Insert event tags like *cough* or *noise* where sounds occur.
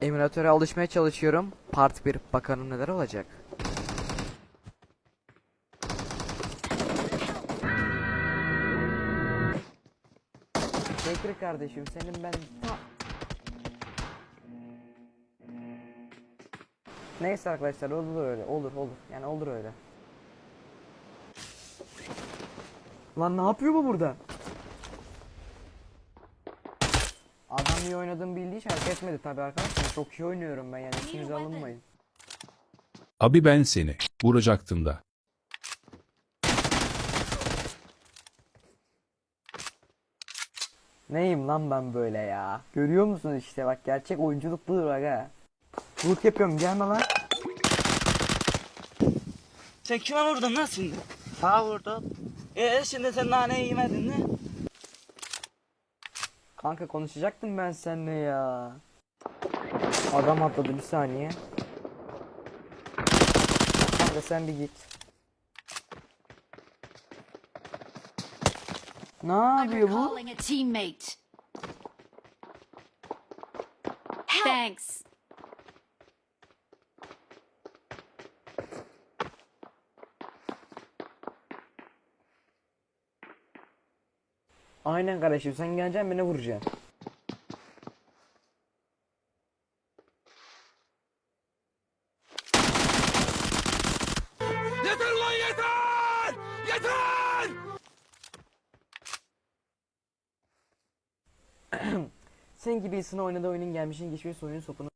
Emülatöre alışmaya çalışıyorum. Part 1 bakalım neler olacak. Bekir kardeşim senin ben Neyse arkadaşlar olur öyle olur olur yani olur öyle. Lan ne yapıyor bu burada? Adam iyi oynadığımı bildiği için hareket etmedi tabi arkadaşlar. Çok iyi oynuyorum ben yani üstünüze alınmayın. Abi ben seni vuracaktım da. Neyim lan ben böyle ya? Görüyor musunuz işte bak gerçek oyunculuk budur bak ha. Look yapıyorum gelme lan. Sen kime vurdun lan şimdi? Ha vurdum. Ee şimdi sen naneyi yemedin mi? Kanka konuşacaktım ben seninle ya. Adam atladı bir saniye. Kanka sen bir git. Ne yapıyor bu? Thanks. Aynen kardeşim sen geleceksin beni vuracaksın. Yeter lan yeter! Yeter! *clears throat* Sen gibi oynadığı oyunun gelmişin geçmiş oyunun sopunu